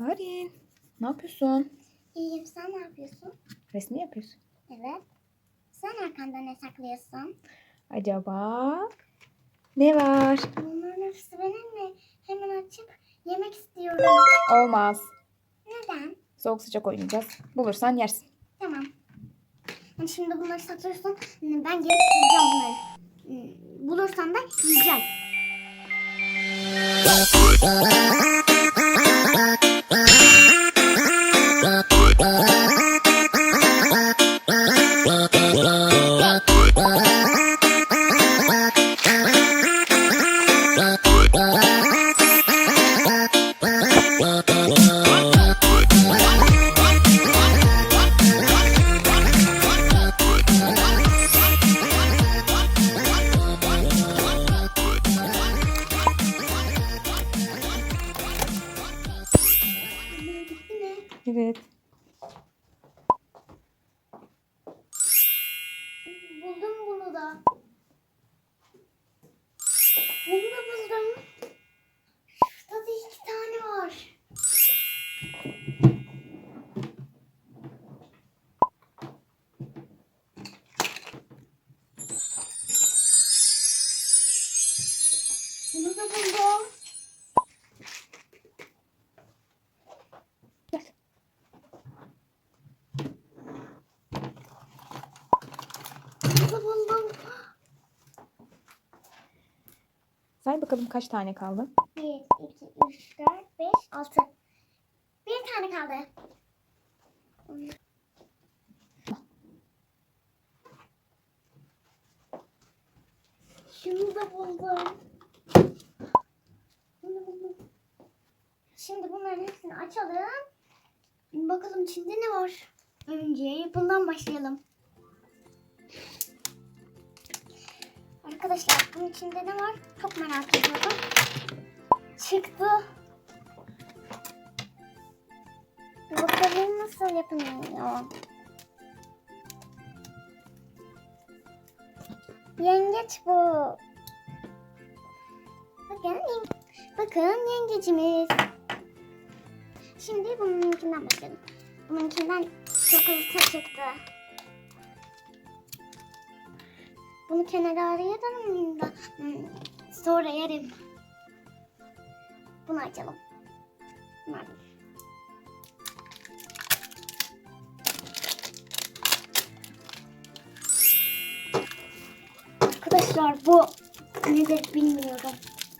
Arin, ne yapıyorsun? İyiyim sen ne yapıyorsun? Resmi yapıyorsun. Evet. Sen arkanda ne saklıyorsun? Acaba ne var? Bunların hepsi benim mi? Hemen açıp yemek istiyorum. Olmaz. Neden? Soğuk sıcak oynayacağız. Bulursan yersin. Tamam. Yani Şimdi bunları satıyorsun. Ben gelip yiyeceğim bunları. Hmm, Bulursan da yiyeceğim. Buldum. Bunu buldum. Say bakalım kaç tane kaldı? 1, 2, 3, 4, 5, 6. Bir tane kaldı. Şunu da buldum. Bunu buldum. Şimdi bunların hepsini açalım. Bakalım içinde ne var. Önce bundan başlayalım. Arkadaşlar bunun içinde ne var? Çok merak ediyorum. Çıktı. Bakalım nasıl yapılıyor. Yengeç bu. Bakın, bakın yengecimiz. Şimdi bununkinden başlayalım. Bununkinden çikolata çıktı. Bunu kenara arayalım da sonra yerim. Bunu açalım. Açalım. Arkadaşlar bu nedir bilmiyorum.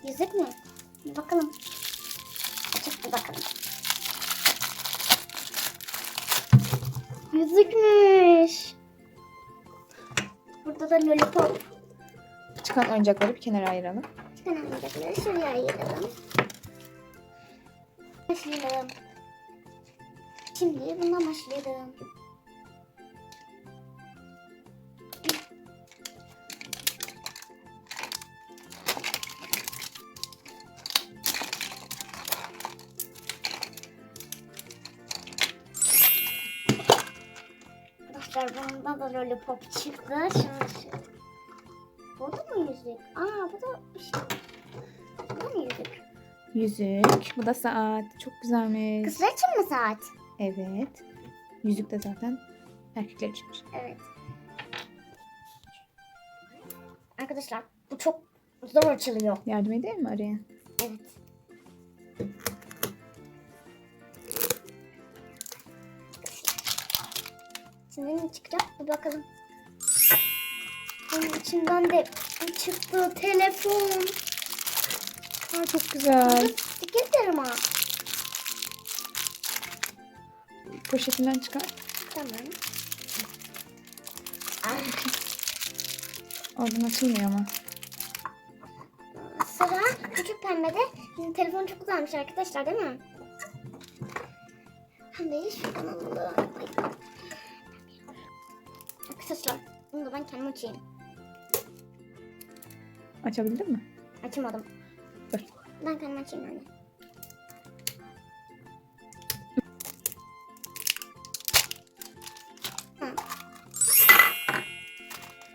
Yüzük mü? Bakalım. Açıp bir bakalım. Yüzükmüş. Burada da lollipop. Çıkan oyuncakları bir kenara ayıralım. Çıkan oyuncakları şuraya ayıralım. Başlayalım. Şimdi bundan başlayalım. Arkadaşlar bunda da lollipop çıktı. Şimdi Bu da mı yüzük? Aa bu da şey. Bu da mı yüzük? Yüzük. Bu da saat. Çok güzelmiş. Kızlar için mi saat? Evet. Yüzük de zaten erkekler içinmiş. Evet. Arkadaşlar bu çok zor açılıyor. Yardım edeyim mi araya? Evet. Şimdi ne çıkacak bir bakalım. Bunun içinden de çıktı telefon. Aa, çok güzel. Dikkat ama. Poşetinden çıkar. Tamam. Oradan açılmıyor ama. Sıra küçük pembede. Bizim telefon çok güzelmiş arkadaşlar değil mi? De şuradan alalım. Arkadaşlar bunu da ben kendim açayım. Açabildin mi? Açamadım. Dur. Ben kendim açayım anne. Hı.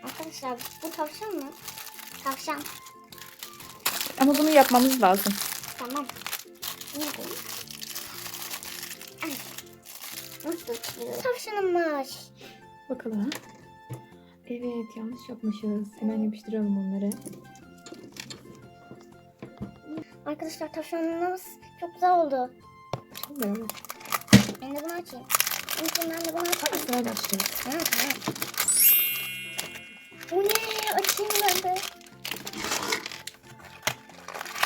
Arkadaşlar bu tavşan mı? Tavşan. Ama bunu yapmamız lazım. Tamam. Ne? Nasıl açılıyor? Tavşanımmış. Bakalım. Evet yanlış yapmışız. Hemen yapıştıralım onları. Arkadaşlar tavşanımız çok güzel oldu. Açalım beraber. Ben de bunu açayım. Önce ben de bunu açayım. Açacağız. Ha, tamam. Bu ne? Açayım ben de.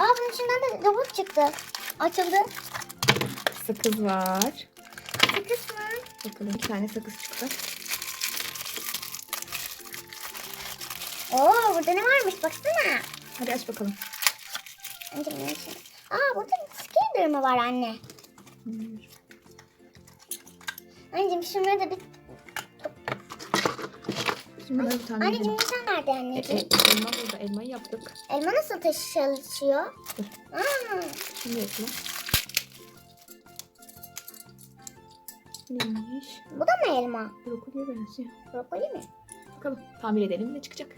Aa bunun içinden de robot çıktı. Açıldı. Sakız var. Sakız mı? Bakalım bir tane sakız çıktı. Oo burada ne varmış baksana. Hadi aç bakalım. Önce bunu açayım. Aa burada Skater mı var anne? Hmm. Anneciğim şunları da bir... Şimdi bir tane Anneciğim yedim. nişan nerede E, e, anneciğim? elma burada. Elmayı yaptık. Elma nasıl taşı çalışıyor? Dur. Aa, Şimdi yapalım. Neymiş? bu da mı elma? Brokoliye benziyor. Brokoli mi? Bakalım tamir edelim ne çıkacak.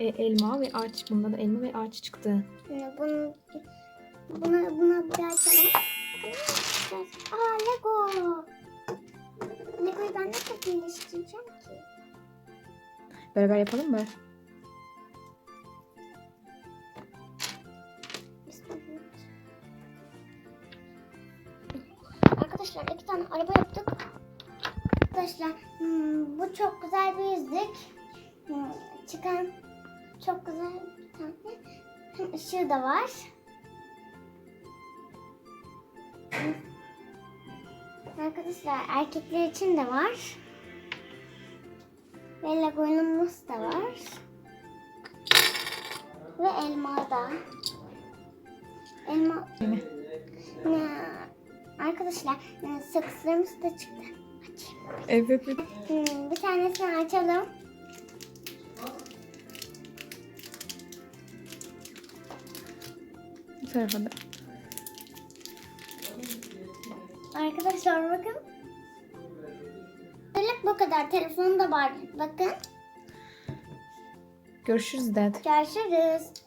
E, elma ve ağaç. Bunda da elma ve ağaç çıktı. Şimdi bunu, buna, buna bir açalım. Bakalım ne yapacağız? Aa Lego. Lego'yu ben nasıl birleştireceğim ki? Beraber yapalım mı? Arkadaşlar iki tane araba yaptık. Arkadaşlar hmm, bu çok güzel bir yüzük. Hmm, çıkan çok güzel bir tane. Hem ışığı da var. Arkadaşlar erkekler için de var. Ve Lego'numuz da var. Ve elma da. Elma ne? Arkadaşlar e, sakızlarımız da çıktı. Açayım. Evet. Bir tanesini açalım. Bu tarafa da. Arkadaşlar bakın. Böylelik bu kadar. Telefonu da var. Bakın. Görüşürüz dad. Görüşürüz.